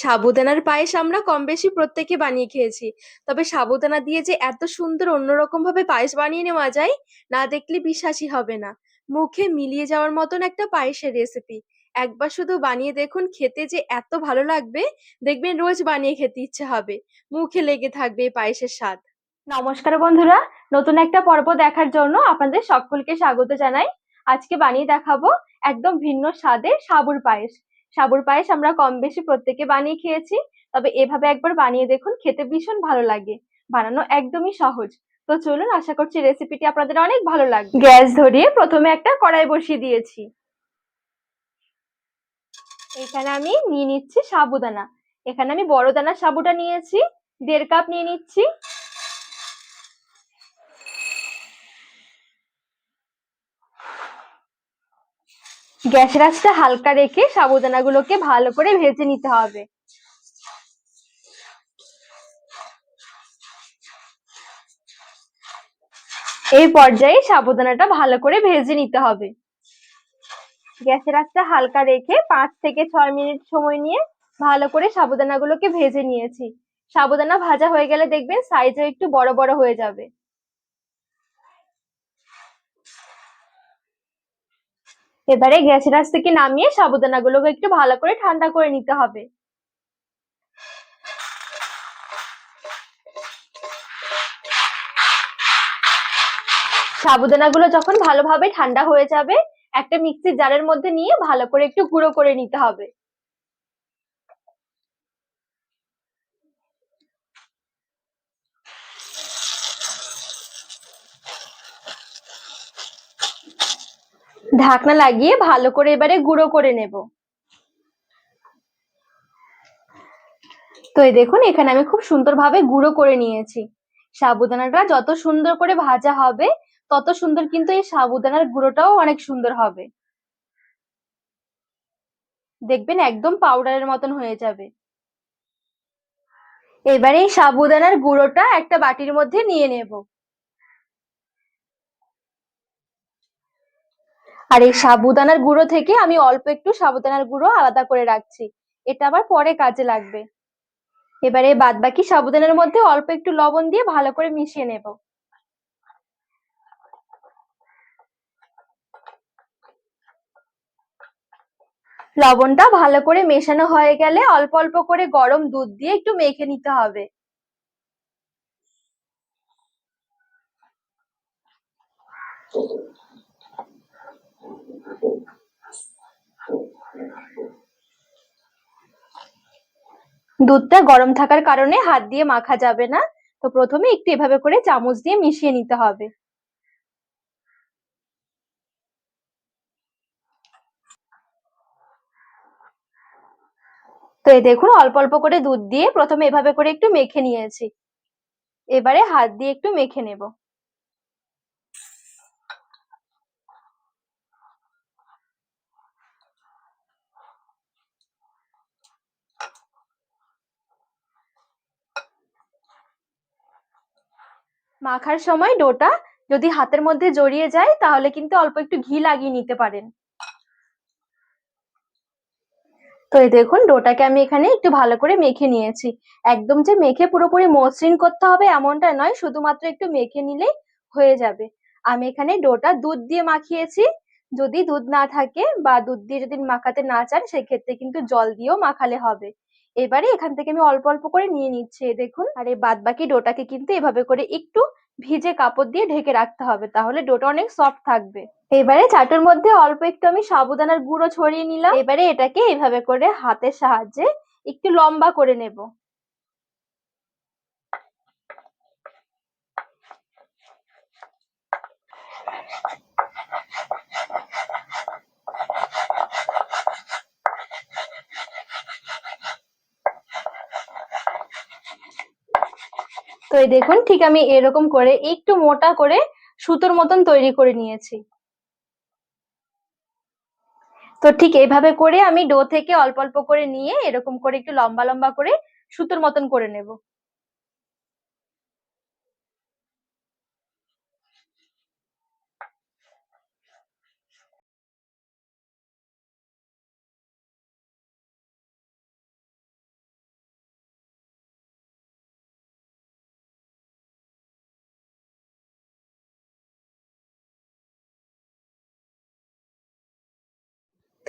সাবুদানার পায়েস আমরা কম বেশি প্রত্যেকে বানিয়ে খেয়েছি। তবে সাবুদানা দিয়ে যে এত সুন্দর অন্যরকম ভাবে পায়েস বানিয়ে নেওয়া যায়, না দেখলে বিশ্বাসই হবে না। মুখে মিলিয়ে যাওয়ার মতন একটা পায়েসের রেসিপি একবার শুধু বানিয়ে দেখুন, খেতে যে এত ভালো লাগবে, দেখবেন রোজ বানিয়ে খেতে ইচ্ছে হবে। মুখে লেগে থাকবে পায়েসের স্বাদ। নমস্কার বন্ধুরা, নতুন একটা পর্ব দেখার জন্য আপনাদের সকলকে স্বাগত জানাই। আজকে বানিয়ে দেখাবো একদম ভিন্ন স্বাদের সাবুর পায়েস। সাবুর পায়েস আমরা কম বেশি প্রত্যেকে বানিয়ে খেয়েছি। তবে এভাবে একবার বানিয়ে দেখুন, খেতে ভীষণ ভালো লাগে। বানানো একদমই সহজ। তো চলুন, আশা করছি রেসিপিটি আপনাদের অনেক ভালো লাগবে। গ্যাস ধরিয়ে প্রথমে একটা কড়াই বসিয়ে দিয়েছি। এখানে আমি নিয়ে নিচ্ছি সাবুদানা। এখানে আমি বড় দানার সাবুটা নিয়েছি, দেড় কাপ নিয়ে নিচ্ছি। গ্যাসের আঁচটা হালকা রেখে সাবুদানাগুলোকে ভালো করে ভেজে নিতে হবে। এই পর্যায়ে সাবুদানাটা ভালো করে ভেজে নিতে হবে। গ্যাসের আঁচটা হালকা রেখে পাঁচ থেকে ছয় মিনিট সময় নিয়ে ভালো করে সাবুদানাগুলোকে ভেজে নিয়েছি। সাবুদানা ভাজা হয়ে গেলে দেখবেন সাইজও একটু বড় বড় হয়ে যাবে। এবারে গ্যাসের আঁচ থেকে নামিয়ে সাবুদানাগুলোকে একটু ভালো করে ঠান্ডা করে নিতে হবে। সাবুদানাগুলো যখন ভালোভাবে ঠান্ডা হয়ে যাবে, একটা মিক্সির জারের মধ্যে নিয়ে ভালো করে একটু গুঁড়ো করে নিতে হবে। ঢাকনা লাগিয়ে ভালো করে এবারে গুঁড়ো করে নেব। তো এই দেখুন, এখানে আমি খুব সুন্দরভাবে গুঁড়ো করে নিয়েছি। সাবুদানাটা যত সুন্দর করে ভাজা হবে, তত সুন্দর কিন্তু এই সাবুদানার গুঁড়োটাও অনেক সুন্দর হবে। দেখবেন একদম পাউডারের মতন হয়ে যাবে। এবারে এই সাবুদানার গুঁড়োটা একটা বাটির মধ্যে নিয়ে নেব। আর এই সাবুদানার গুঁড়ো থেকে আমি অল্প একটু সাবুদানার গুঁড়ো আলাদা করে রাখছি। এটা আবার পরে কাজে লাগবে। এবারে বাদ বাকি সাবুদানার মধ্যে অল্প একটু লবণ দিয়ে ভালো করে মিশিয়ে নেব। লবণটা ভালো করে মেশানো হয়ে গেলে অল্প অল্প করে গরম দুধ দিয়ে একটু মেখে নিতে হবে। দুধটা গরম থাকার কারণে হাত দিয়ে মাখা যাবে না। তো প্রথমে একটু এভাবে করে চামচ দিয়ে মিশিয়ে নিতে হবে। তো এই দেখুন, অল্প অল্প করে দুধ দিয়ে প্রথমে এভাবে করে একটু মেখে নিয়েছি। এবারে হাত দিয়ে একটু মেখে নেব। মাখার সময় ডোটা যদি হাতের মধ্যে জড়িয়ে যায়, তাহলে কিন্তু অল্প একটু ঘি লাগিয়ে নিতে পারেন। তো এই দেখুন, ডোটাকে আমি এখানে একটু ভালো করে মেখে নিয়েছি। একদম যে মেখে পুরোপুরি মসৃণ করতে হবে এমনটা নয়, শুধুমাত্র একটু মেখে নিলেই হয়ে যাবে। আমি এখানে ডোটা দুধ দিয়ে মাখিয়েছি। যদি দুধ না থাকে বা দুধ দিয়ে যদি মাখাতে না চান, সেক্ষেত্রে কিন্তু জল দিয়েও মাখালে হবে। এবারে এখান থেকে আমি অল্প অল্প করে নিয়ে নিচ্ছি দেখুন। আর এই বাদ বাকি ডোটাকে কিন্তু এভাবে করে একটু ভিজে কাপড় দিয়ে ঢেকে রাখতে হবে, তাহলে ডোটা অনেক সফট থাকবে। এবারে চাটুর মধ্যে অল্প একটু আমি সাবুদানার গুঁড়ো ছড়িয়ে নিলাম। এবারে এটাকে এভাবে করে হাতের সাহায্যে একটু লম্বা করে নেব। তো এই দেখুন, ঠিক আমি এরকম করে একটু মোটা করে সুতোর মতন তৈরি করে নিয়েছি। তো ঠিক এইভাবে করে আমি ডো থেকে অল্প অল্প করে নিয়ে এরকম করে একটু লম্বা লম্বা করে সুতোর মতন করে নেব।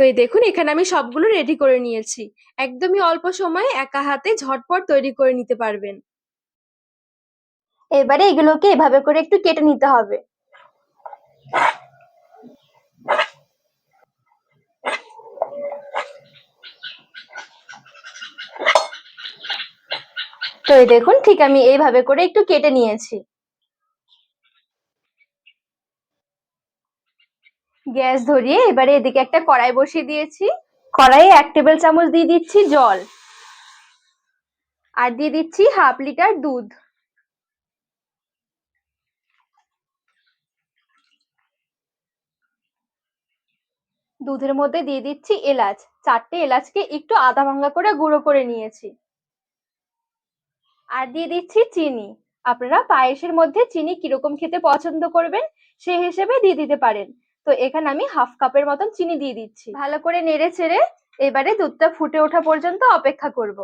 এই দেখুন, এখানে আমি সবগুলো রেডি করে নিয়েছি। একদমই অল্প সময়ে একা হাতে ঝটপট তৈরি করে নিতে পারবেন। এবারে এগুলোকে এভাবে করে একটু কেটে নিতে হবে। তো এই দেখুন, ঠিক আমি এইভাবে করে একটু কেটে নিয়েছি। গ্যাস ধরিয়ে এবারে এদিকে একটা কড়াই বসিয়ে দিয়েছি। কড়াইয়ে এক টেবিল চামচ দিয়ে দিচ্ছি জল। আর দিয়ে দিচ্ছি হাফ লিটার দুধ। দুধের মধ্যে দিয়ে দিচ্ছি এলাচ। চারটে এলাচকে একটু আদা ভাঙ্গা করে গুঁড়ো করে নিয়েছি। আর দিয়ে দিচ্ছি চিনি। আপনারা পায়েসের মধ্যে চিনি কীরকম খেতে পছন্দ করবেন সেই হিসেবে দিয়ে দিতে পারেন। তো এখানে আমি হাফ কাপের মতন চিনি দিয়ে দিচ্ছি। ভালো করে নেড়ে ছেড়ে এবারে দুধটা ফুটে ওঠা পর্যন্ত অপেক্ষা করব।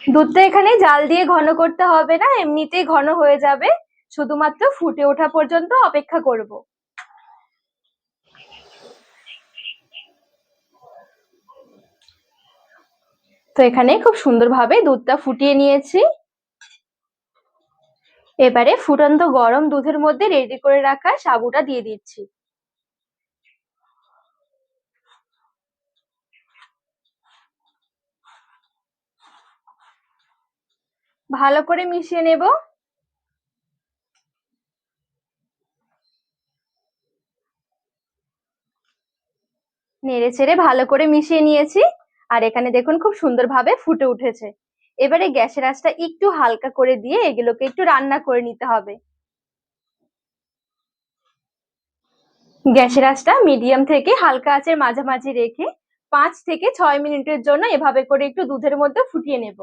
দুধটা এখানে জাল দিয়ে ঘন করতে হবে না, এমনিতেই ঘন হয়ে যাবে। শুধুমাত্র ফুটে ওঠা পর্যন্ত অপেক্ষা করব। তো এখানে খুব সুন্দরভাবে দুধটা ফুটিয়ে নিয়েছি। এবারে ফুটন্ত গরম দুধের মধ্যে রেডি করে রাখা সাবুটা দিয়ে দিচ্ছি। ভালো করে মিশিয়ে নেব। নেড়ে ছেড়ে ভালো করে মিশিয়ে নিয়েছি। আর এখানে দেখুন খুব সুন্দরভাবে ফুটে উঠেছে। এবারে গ্যাসের আঁচটা একটু হালকা করে দিয়ে এগুলোকে একটু রান্না করে নিতে হবে। গ্যাসের আঁচটা মিডিয়াম থেকে হালকা আঁচের মাঝামাঝি রেখে পাঁচ থেকে ছয় মিনিটের জন্য এভাবে করে একটু দুধের মধ্যে ফুটিয়ে নেব।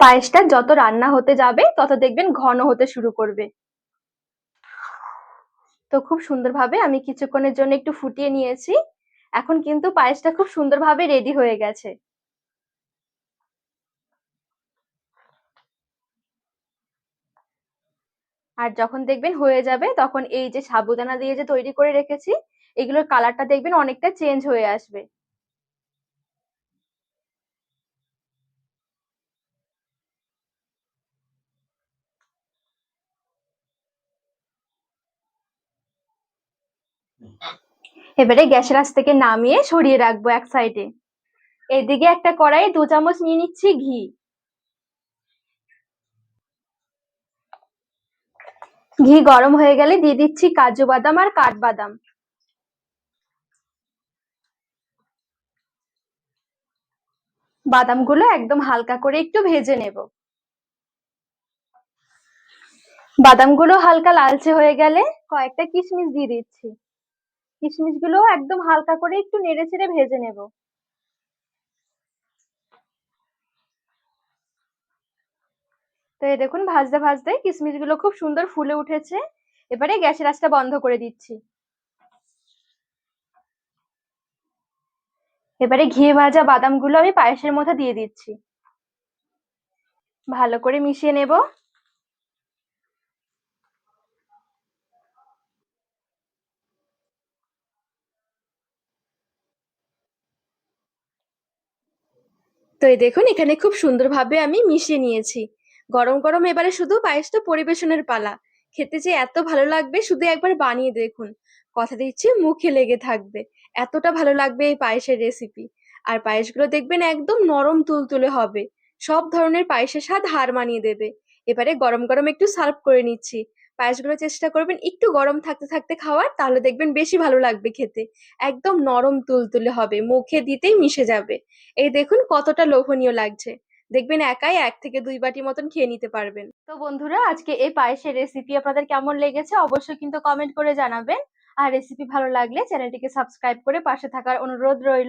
পায়েসটা যত রান্না হতে যাবে, তত দেখবেন ঘন হতে শুরু করবে। তো খুব সুন্দরভাবে আমি কিছুক্ষণের জন্য একটু ফুটিয়ে নিয়েছি। এখন কিন্তু পায়েসটা খুব সুন্দরভাবে রেডি হয়ে গেছে। আর যখন দেখবেন হয়ে যাবে, তখন এই যে সাবুদানা দিয়ে যে তৈরি করে রেখেছি, এগুলোর কালারটা দেখবেন অনেকটা চেঞ্জ হয়ে আসবে। এবারে গ্যাসের আঁচ থেকে নামিয়ে সরিয়ে রাখব এক সাইডে। এদিকে একটা কড়াই দু চামচ নিয়ে নিচ্ছি ঘি। ঘি গরম হয়ে গেলে দিয়ে দিচ্ছি কাজু বাদাম আর কাঠবাদাম বাদামগুলো একদম হালকা করে একটু ভেজে নেব। বাদামগুলো হালকা লালচে হয়ে গেলে কয়েকটা কিশমিশ দিয়ে দিচ্ছি। কিশমিশগুলো একদম হালকা করে একটু নেড়ে চেড়ে ভেজে নেব। তো এই দেখুন, ভাজতে ভাজতে কিশমিশগুলো খুব সুন্দর ফুলে উঠেছে। এবারে গ্যাসের আঁচটা বন্ধ করে দিচ্ছি। এবারে ঘি ভাজা বাদামগুলো আমি পায়েসের মধ্যে দিয়ে দিচ্ছি। ভালো করে মিশিয়ে নেব। তো এই দেখুন, এখানে খুব সুন্দরভাবে আমি মিশিয়ে নিয়েছি। গরম গরম এবারে শুধু পায়েসটা পরিবেশনের পালা। খেতে যে এত ভালো লাগবে, শুধু একবার বানিয়ে দেখুন। কথা দিচ্ছি, মুখে লেগে থাকবে। এতটা ভালো লাগবে এই পায়েসের রেসিপি আর পায়েসগুলো দেখবেন একদম নরম তুলতুলে হবে। সব ধরনের পায়েসের স্বাদ হার মানিয়ে দেবে। এবারে গরম গরম একটু সার্ভ করে নিচ্ছি। পায়েসগুলো চেষ্টা করবেন, একটু গরম থাকতে থাকতে খাওয়ার, তাহলে দেখবেন বেশি ভালো লাগবে খেতে। একদম নরম তুলতুলে হবে, মুখে দিতেই মিশে যাবে। এই দেখুন কতটা লোভনীয় লাগছে। দেখবেন একাই এক থেকে দুই বাটি মতন খেয়ে নিতে পারবেন। তো বন্ধুরা, আজকে এই পায়েসের রেসিপি আপনাদের কেমন লেগেছে অবশ্যই কিন্তু কমেন্ট করে জানাবেন। আর রেসিপি ভালো লাগলে চ্যানেলটিকে সাবস্ক্রাইব করে পাশে থাকার অনুরোধ রইল।